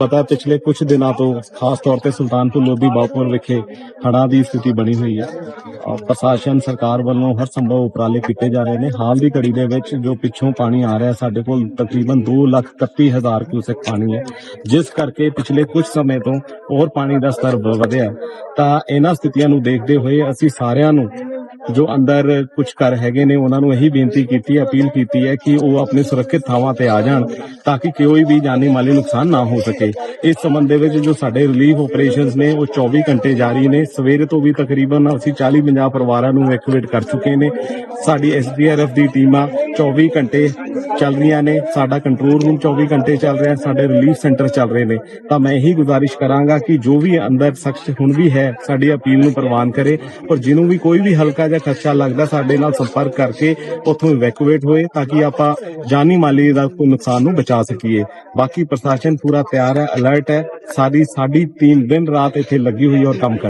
ਪਤਾ ਪਿਛਲੇ ਕੁਝ ਦਿਨਾਂ ਤੋਂ ਖਾਸ ਤੌਰ ਤੇ ਸੁਲਤਾਨਪੁਰ ਲੋਧੀ ਬਾਪੁਰ ਵਿਖੇ ਹੜ੍ਹਾਂ ਦੀ ਸਥਿਤੀ ਬਣੀ ਹੋਈ ਹੈ। ਪ੍ਰਸ਼ਾਸਨ ਸਰਕਾਰ ਵੱਲੋਂ ਹਰ ਸੰਭਵ ਉਪਰਾਲੇ ਕੀਤੇ ਜਾ ਰਹੇ ਨੇ। ਹਾਲ ਦੀ ਘੜੀ ਦੇ ਵਿੱਚ ਜੋ ਪਿੱਛੋਂ ਪਾਣੀ ਆ ਰਿਹਾ ਸਾਡੇ ਕੋਲ ਤਕਰੀਬਨ 231000 ਕਿਊਸੈਕ ਪਾਣੀ ਹੈ। ਜਿਸ ਕਰਕੇ ਪਿਛਲੇ ਕੁਝ ਸਮੇਂ ਤੋਂ ਹੋਰ ਪਾਣੀ ਦਾ ਸਤਰ ਵਧਿਆ ਤਾਂ ਇਹਨਾਂ ਸਥਿਤੀਆਂ ਨੂੰ ਦੇਖਦੇ ਹੋਏ ਅਸੀਂ ਸਾਰਿਆਂ ਨੂੰ ਜੋ ਅੰਦਰ ਕੁਝ ਘਰ ਹੈਗੇ ਨੇ, ਉਹਨਾਂ ਨੂੰ ਇਹੀ ਬੇਨਤੀ ਕੀਤੀ ਹੈ ਅਪੀਲ ਕੀਤੀ ਹੈ ਕਿ ਉਹ ਆਪਣੇ ਸੁਰੱਖਿਅਤ ਥਾਵਾਂ ਤੇ ਆ ਜਾਣ, ਤਾਂ ਕਿ ਕੋਈ ਵੀ ਜਾਨੀ ਮਾਲੀ ਨੁਕਸਾਨ ਨਾ ਹੋ ਸਕੇ। ਇਸ ਸੰਬੰਧ ਦੇ ਵਿੱਚ ਜੋ ਸਾਡੇ ਰਿਲੀਫ ਆਪਰੇਸ਼ਨਸ ਨੇ, ਉਹ 24 ਘੰਟੇ ਜਾਰੀ ਨੇ। ਸਵੇਰੇ ਤੋਂ ਵੀ ਤਕਰੀਬਨ ਅਸੀਂ 40 50 ਪਰਿਵਾਰਾਂ ਨੂੰ ਐਕਟੀਵੇਟ ਕਰ ਚੁੱਕੇ ਨੇ। ਸਾਡੀ ਐਸਡੀਆਰਐਫ ਦੀ ਟੀਮਾਂ 24 ਘੰਟੇ ਚੱਲ ਰਹੀਆਂ ਨੇ, ਸਾਡਾ ਕੰਟਰੋਲ ਰੂਮ 24 ਘੰਟੇ ਚੱਲ ਰਿਹਾ, ਸਾਡੇ ਰਿਲੀਫ ਸੈਂਟਰ ਚੱਲ ਰਹੇ ਨੇ। ਤਾਂ ਮੈਂ ਇਹੀ ਗੁਜ਼ਾਰਿਸ਼ ਕਰਾਂਗਾ ਕਿ ਜੋ ਵੀ ਅੰਦਰ ਸ਼ਖਸ ਹੁਣ ਵੀ ਹੈ, ਸਾਡੀ ਅਪੀਲ ਨੂੰ ਪ੍ਰਵਾਨ ਕਰੇ ਔਰ ਜਿਹਨੂੰ ਵੀ ਕੋਈ ਵੀ ਹਲਕਾ ਜਾਂ ਖਰਚਾ ਲੱਗਦਾ, ਸਾਡੇ ਨਾਲ ਸੰਪਰਕ ਕਰਕੇ ਉੱਥੋਂ ਇਵੈਕੂਏਟ ਹੋਏ, ਤਾਂ ਕਿ ਆਪਾਂ ਜਾਨੀ ਮਾਲੀ ਦਾ ਕੋਈ ਨੁਕਸਾਨ ਨੂੰ ਬਚਾ ਸਕੀਏ। ਬਾਕੀ ਪ੍ਰਸ਼ਾਸਨ ਪੂਰਾ ਤਿਆਰ ਹੈ ਅਲਰਟ ਹੈ ਸਾਡੀ ਸਾਡੀ ਟੀਮ ਦਿਨ ਰਾਤ ਇੱਥੇ ਲੱਗੀ ਹੋਈ ਔਰ ਕੰਮ ਕਰ